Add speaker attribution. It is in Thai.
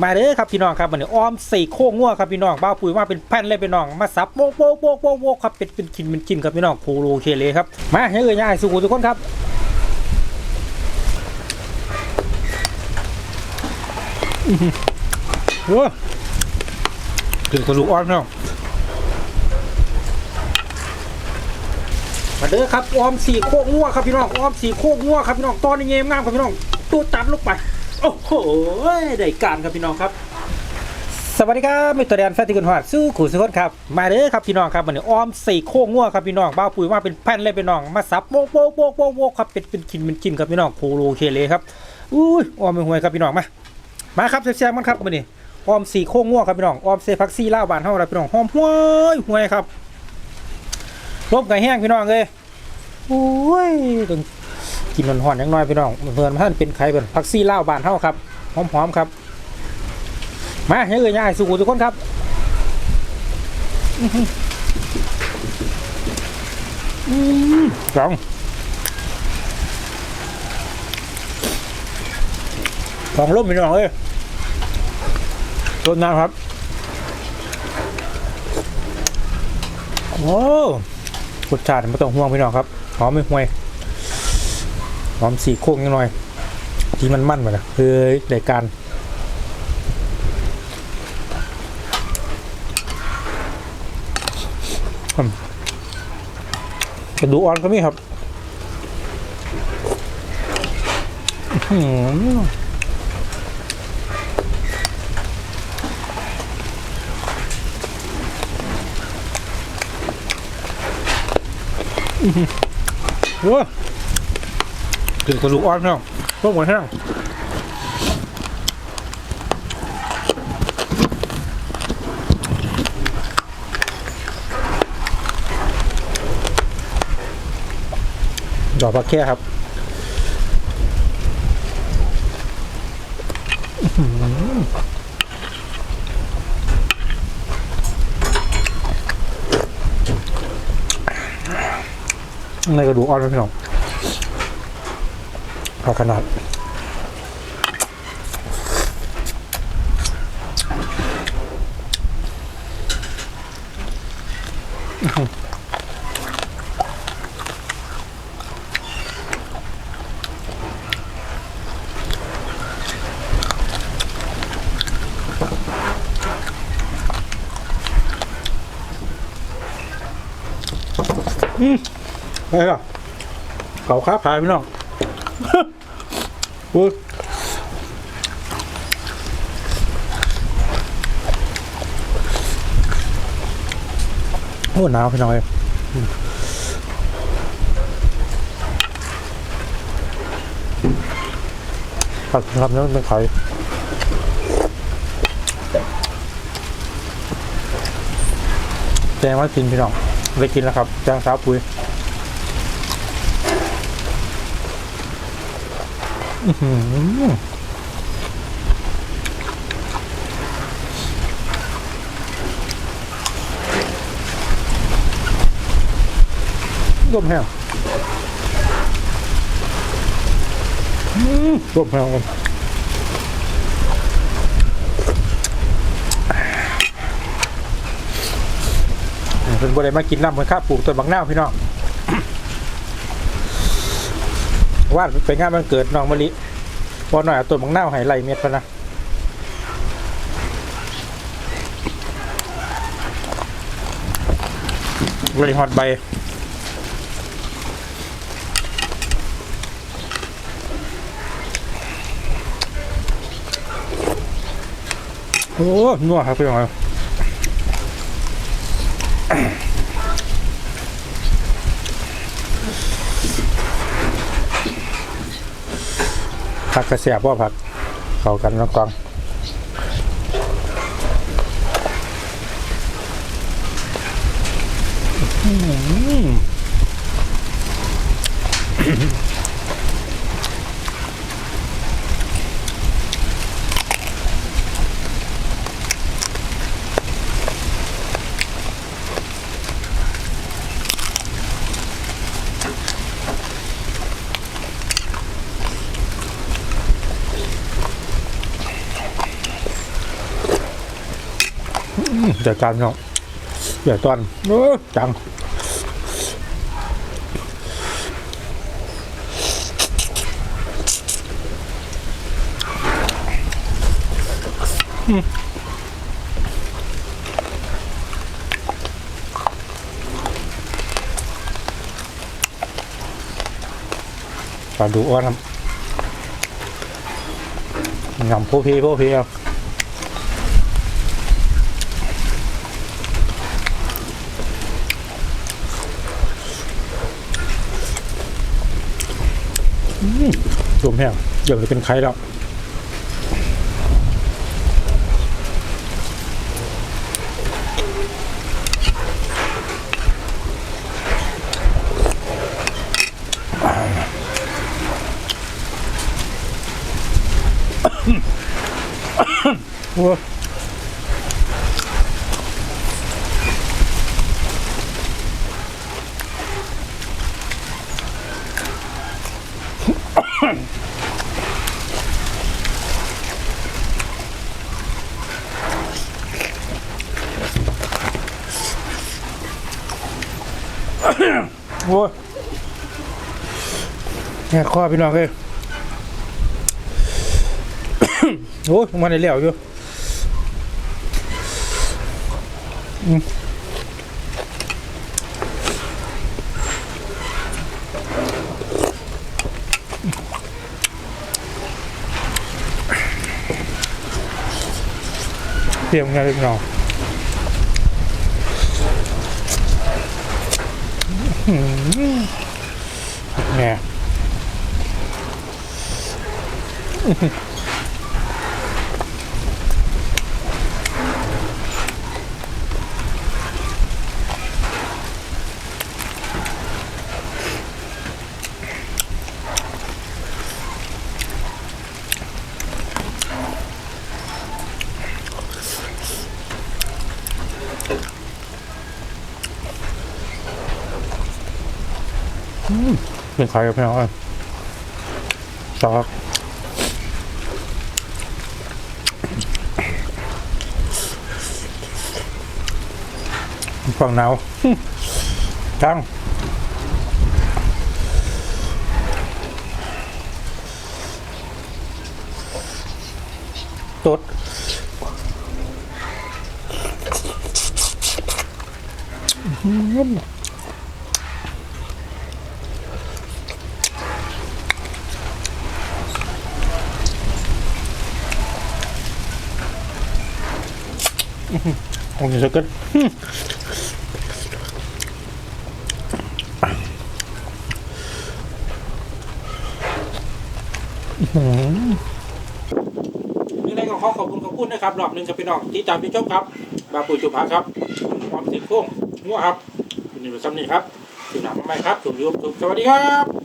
Speaker 1: มาเด้อครับพี่น้องครับวันนี้อ้อมใส่โค้งงัวครับพี่น้องบ้าปุ๋ยมาเป็นแผ่นเลยพี่น้องมาสับโป๊กโป๊กโป๊กโป๊กว๊กครับเป็นเป็นชิ้นเป็นชิ้นครับพี่น้องโคโลเคเลยครับมาให้เอ่ยง่ายสุขุทุกคนครับอือหือโอ้ถึงกระดูกอ่อนพี่น้องมาเด้อครับอ้อมสี่โค้งงัวครับพี่น้องอ้อมสี่โค้งงัวครับพี่น้องตอนนี้เงี้ยงามครับพี่น้องตัวตัดลงไป โอ้โหได้การครับพี่น้องครับ สวัสดีครับมิตรแดนแฟนติกันหอดสู้ขู่สุขนครับ มาเด้อครับพี่น้องครับวันนี้อ้อมใส่โค้งงัวครับพี่น้องบ้าปุ๋ยมาเป็นแผ่นเลยพี่น้อง มาสับโป๊กโป๊กโป๊กโป๊กโป๊กครับเป็นเป็นชิ้นเป็นชิ้นครับพี่น้องโคโลเคเลยครับอุ้ยอ้อมไม่ห่วยครับพี่น้องมามาครับแซ่บๆมันครับวันนี้อ้อมสี่โค้งงัวครับพี่น้องอ้อมเซพักซี่ล่าวบานเท่าไรพี่น้องหอมห้วยห่วยครับลบไก่แห้งพี่น้องเลยโอ้ยต้อง กินมันห่อนๆอย่างน้อยพี่น้องเพื่อนท่านเป็นใครเป็นพักซี่ล่าบานเท่าครับหอมๆครับ มาให้เอ่ยง่ายสุขุทุกคนครับอือหืออืมสองสองร่มพี่น้องเอ้ยต้นน้ำครับ โอ้รสชาติไม่ต้องห่วงพี่น้องครับหอมไม่ห่วย หอมสีโค้งนิดหน่อย ที่มันมั่นไปนะเฮ้ยรายการกระดูอ่อนก็มีครับอื้อหืออื้อหือโอ้ ถึงกระดูกอ่อนเนาะพวกหมดแห้งดอกผักแค่ครับอื้อหือในกระดูกอ่อนพี่น้อง เอาขนาด อืมไปล่ะเขาค้าขายพี่น้อง อุ้ยโอ้หนาวพี่น้อยผัดทำแล้วมันเป็นไข่แจงว่ากินพี่น้องได้กินแล้วครับแจงสาวปุ๋ย อื้อหือรวมแห้งอืมรวมแห้งเป็นบริมากินน้ำเหมือนข้าปลูกต้นบางหน้าพี่น้อง ว่าไปงานวันเกิดน้องมะลิพอหน่อยเอาต้นบางนาวให้ไล่เม็ดพะนะเลยฮอดใบโอ้นัวครับพี่น้อง ผักกระเสียบว่าผักเข้ากันน้องกอง จัดการเนาะเดี๋ยวตอนเออจังปลาดุอ้วนครับงำพวกพี่พวกพี่ครับอืม รวมแห้งเดี๋ยวจะเป็นไข่แล้วโอ้ โอ้ยแง่ข้อพี่น้องเลยโอ้ยมันได้แล้วอยู่อืมเตรียมงานเล็กน้อย เนี่ย เป็นใครกับพี่น้องซอกฝั่งหนาวจังตดอื้อ หือ Ông nhìn sao kết Những đây còn khó khăn ขอบคุณนะครับรอบหนึ่งกับพี่น้องที่ตามที่ชมครับ บาปุ๋ยจุภาครับความสิงโค้งงัวครับคุณนี่เป็นซ้ำนี่ครับถึงหนังมาใหม่ครับถึงยูทูบสวัสดีครับ